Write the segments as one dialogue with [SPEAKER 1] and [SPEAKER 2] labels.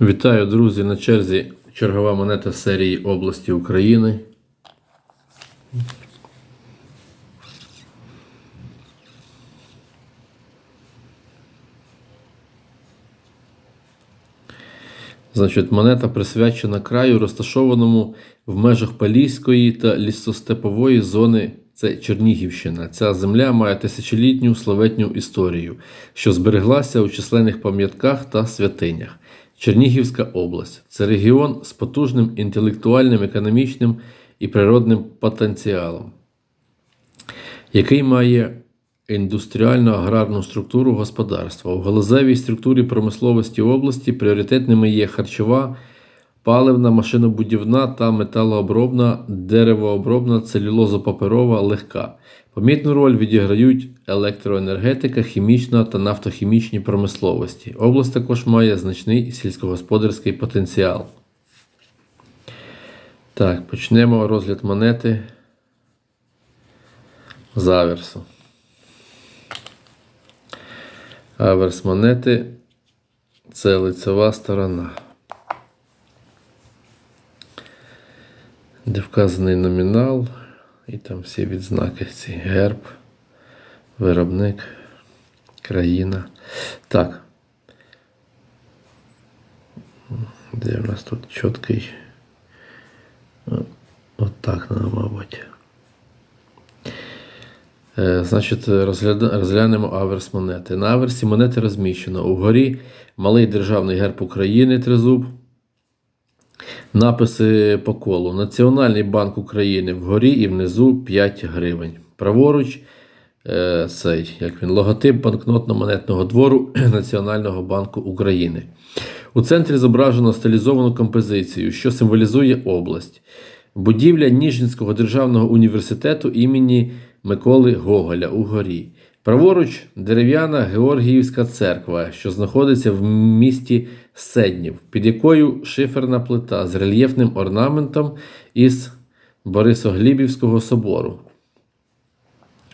[SPEAKER 1] Вітаю, друзі! На черзі чергова монета серії області України. Значить, монета присвячена краю, розташованому в межах Поліської та лісостепової зони. Це Чернігівщина. Ця земля має тисячолітню славетню історію, що збереглася у численних пам'ятках та святинях. Чернігівська область це регіон з потужним інтелектуальним, економічним і природним потенціалом, який має індустріально-аграрну структуру господарства. У галузевій структурі промисловості області пріоритетними є харчова, паливна, машинобудівна та металообробна, деревообробна, целюлозопаперова, легка. Помітну роль відіграють електроенергетика, хімічна та нафтохімічні промисловості. Область також має значний сільськогосподарський потенціал. Так, почнемо розгляд монети з аверсу. Аверс монети це лицева сторона. Де вказаний номінал і там всі відзнаки ці герб, виробник, країна. Так. Де в нас тут чіткий? От так, мабуть. Е, Значить, розгляда- розглянемо аверс монети. На аверсі монети розміщено угорі малий державний герб України тризуб. Написи по колу. Національний банк України вгорі і внизу 5 гривень. Праворуч е, цей, як він, логотип банкнотно-монетного двору Національного банку України. У центрі зображено стилізовану композицію, що символізує область. Будівля Ніжинського державного університету імені Миколи Гоголя у горі. Праворуч дерев'яна Георгіївська церква, що знаходиться в місті Седнів, під якою шиферна плита з рельєфним орнаментом із Борисоглібівського собору.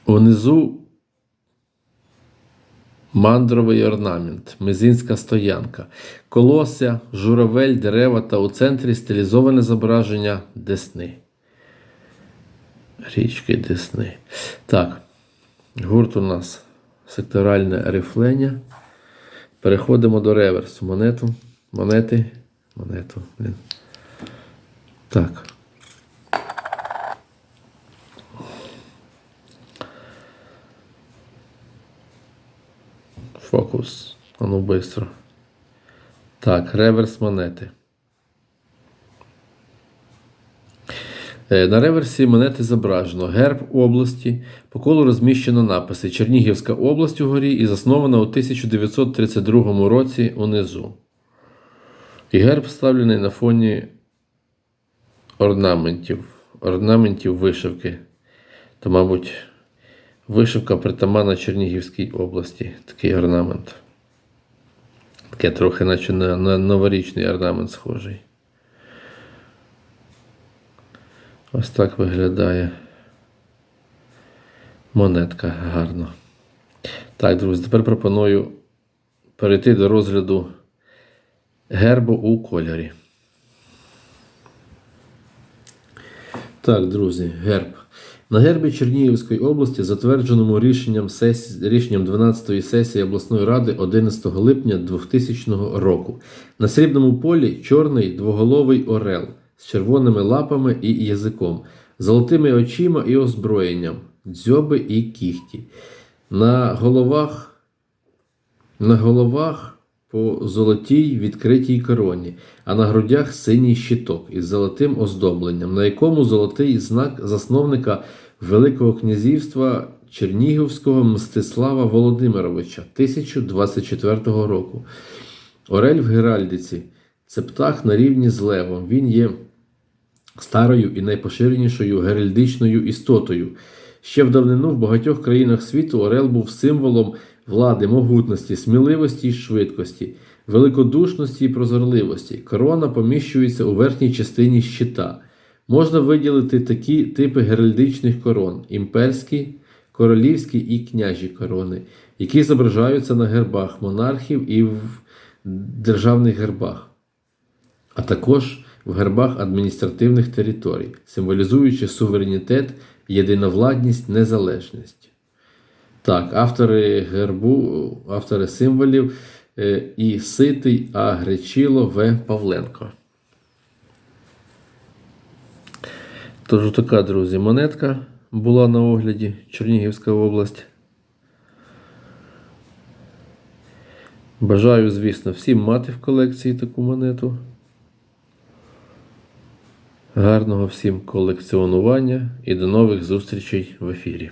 [SPEAKER 1] Унизу мандровий орнамент, мизинська стоянка, колося, журавель, дерева та у центрі стилізоване зображення Десни. Річки Десни. Так, гурт у нас секторальне рифлення. Переходимо до реверсу. Монету, монети, монету. Блін. Так. Фокус. А ну быстро. Так, реверс монети. Е, На реверсі монети зображено герб області, по колу розміщено написи Чернігівська область угорі і заснована у 1932 році унизу. І герб вставлений на фоні орнаментів, орнаментів вишивки. То, мабуть, вишивка притаманна Чернігівській області. Такий орнамент. Таке трохи, наче на, на новорічний орнамент схожий. Ось так виглядає монетка гарно. Так, друзі, тепер пропоную перейти до розгляду гербу у кольорі. Так, друзі, герб. На гербі Чернігівської області, затвердженому рішенням, сесі... рішенням 12-ї сесії обласної ради 11 липня 2000 року. На срібному полі чорний двоголовий орел з червоними лапами і язиком, золотими очима і озброєнням, дзьоби і кіхті. На головах, на головах по золотій відкритій короні, а на грудях синій щиток із золотим оздобленням, на якому золотий знак засновника Великого князівства Чернігівського Мстислава Володимировича 1024 року. Орель в Геральдиці це птах на рівні з левом. Він є старою і найпоширенішою геральдичною істотою. Ще в давнину в багатьох країнах світу Орел був символом влади, могутності, сміливості і швидкості, великодушності і прозорливості. Корона поміщується у верхній частині щита. Можна виділити такі типи геральдичних корон: імперські, королівські і княжі корони, які зображаються на гербах монархів і в державних гербах. А також в гербах адміністративних територій, символізуючи суверенітет, єдиновладність, незалежність. Так, автори гербу, автори символів е, і Ситий А. Гречило В. Павленко. Тож така, друзі, монетка була на огляді Чернігівська область. Бажаю, звісно, всім мати в колекції таку монету. Гарного всім колекціонування і до нових зустрічей в ефірі.